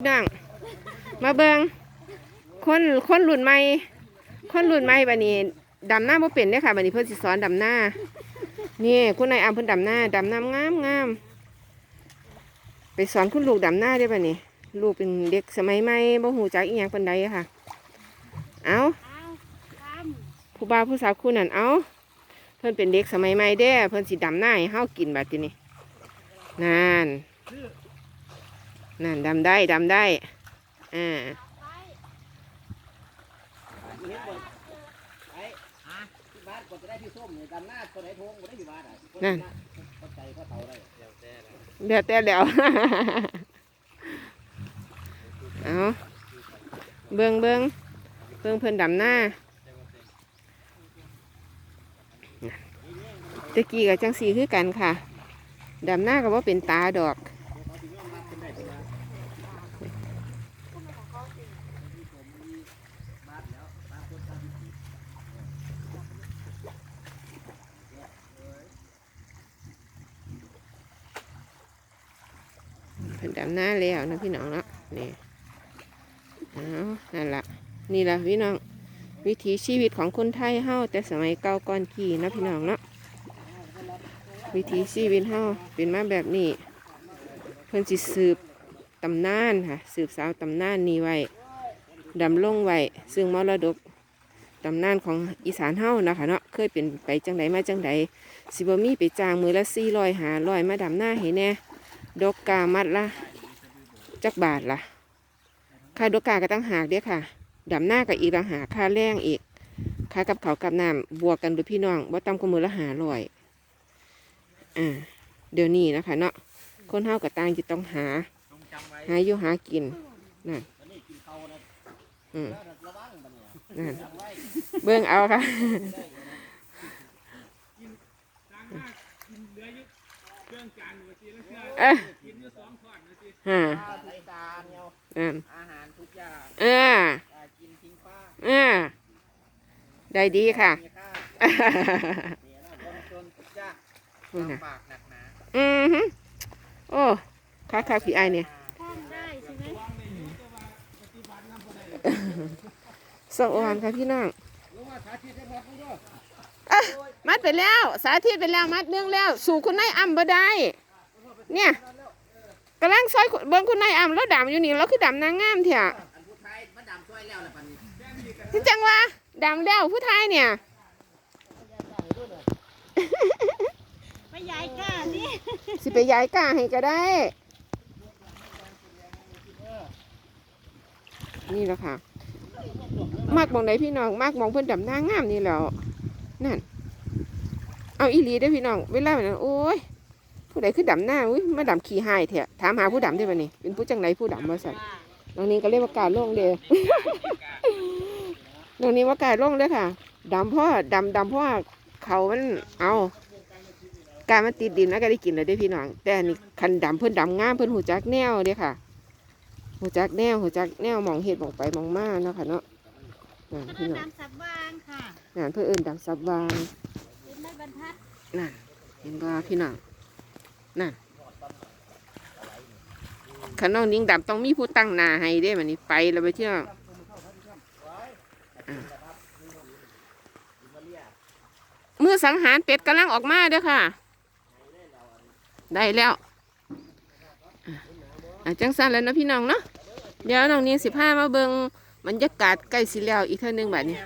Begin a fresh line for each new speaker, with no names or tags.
นั่งมาเบิงคนคนรุ่นใหม่คนรุ่นใหม่บัดนี้ดำหน้าบ่เป็นเด้อค่ะบัดนี้เพิ่นสิสอนดำหน้านี่คุณนายอำเพิ่นดำหน้าดำน้ำงามงามไปสอนคุณลูกดำหน้าได้บัดนี้ ลูกเป็นเด็กสมัยใหม่บ่ฮู้จักอีหยังปานใดค่ะ เอาผู้บ่าวผู้สาวคู่นั้นเอาเพิ่นเป็นเด็กสมัยใหม่เด้เพิ่นสิดำหน้าให้เฮากินบัดนี้นั่น นั่นดำได้ดำได้อ่า
นั่นอะคน
นั่น
เด้
เดี๋ยวแต่เดี๋ยวเอาเบิ้งเบิ้งเบิ้งเพิ่นดำหน้าตะกี้กับจังสีคือกันค่ะดำหน้าก็ว่าเป็นตาดอก เพิ่นดำหน้าแล้วนะพี่น้องเนาะนี่เอานั่นละนี่ละพี่น้องวิถีชีวิตของคนไทยเฮาแต่สมัยเก่าก่อนขี่นะพี่น้องเนาะวิถีชีวิตเฮาเป็นมาแบบนี้ เพิ่นสิสืบตำนานค่ะสืบสาวตำนานนี้ไว้ดำลงไว้ซึ่งมรดกตำนานของอีสานเฮานะคะเนาะเคยเป็นไปจังไดมาจังไดสิบมีไปจ้างมือละสี่ร้อยหาร้อยมาดำหน้าให้แน่ ดอกกามัดละจักบาทละค่าดอกกาก็ตั้งหากเด้อค่ะดำหน้ากับอีกละหากค่าแรงอีกค่ากับเขากับน้ำบวกกันดูพี่น้องว่าตำกว่ามือละหาร้อยอ่าเดี๋ยวนี้นะคะ เนาะคนเฮากับตางจะต้องหา หาอยู่หากินนั่น
วันนี้กินเขานะ
อืม
ระวังบัดเนี่ย
นั่น
จำไว้
เบิ่งเอาค่ะ เอ้ยฮะ
ข้าวใส่จานเนี่ย
นั่น
อาหารทุกอย่าง
เออ
อย่ากินทิ้งฟ้า
เออได้ดีค่ะ
มีค่าเนี่นะคนจนทุกย่าลำปากหนักหนา
อือฮึโอ้ค่าค่าพี่ไอเนี่ย
ท่องได้ใช่ไหม
สวรรค์ค่ะพี่น้อง
รู้ว่าสาธิตได้หมดรู้ด้วย
อะมัดไปแล้ว สาธิตไปแล้ว มัดเนื่องแล้ว สู่คุณนายอ่ำบ่ได้ เนี่ยกำลังซอยเบิ้งคุณนายอ่ำแล้วดำอยู่นี่แล้วคือดำนางงามเถอะ
อันผู้ไทยมาดำช่วยแล้วแหละปันนี้
ที่จังว่าดำแล้วผู้ไทยเนี่ย
ไปยายก้านี่
สิไปย้ายกาให้ก็ได้ นี่แหละค่ะมากมองไหนพี่น้องมากมองเพื่อนดำนางงามนี่แหล้วนั่น เอาอีหลีได้อพี่น้องเวลาแบบนั้นโอ้ย ผู้ใดคือดำหน้าอุ้ยมาดำขี้หายเถอะถามหาผู้ดำได้ปะนี่เป็นผู้จังไหนผู้ดำมาสั่นน้องนี้ก็เรียกว่ากาล่งเด้อน้องนี้ว่ากาล่งเด้อค่ะดำเพราะดำดำเพราะว่าเขามันเอาการมันติดดินแล้วก็ได้กินเลยได้พี่น้องแต่อันนี้คันดำเพิ่นดำงามเพิ่นหูจักแนวเด้อค่ะหูจักแนวหูจักแนวมองเห็ดมองไปมองมาเนาะค่ะเนาะนั่นพี่
น้
อง
ตามสับวางค่ะ
นั่นเพื่อเอิ้นดำซับวาง
เป็นไม้บรรทัด
นั่นเห็นบ่พี่น้อง นั่นขันน้องนิ่งดำต้องมีผู้ตั้งนาให้เด้มันนี้ไปแล้วไปเที่ยวมือสังหารเป็ดกำลังออกมาเด้อค่ะ ได้แล้วจังสันแล้วนะพี่น้องเนาะเดี๋ยวน้องนี่สิพามาเบิงบรรยากาศใกล้สิแล้วอีกเท่านึงแบบนี้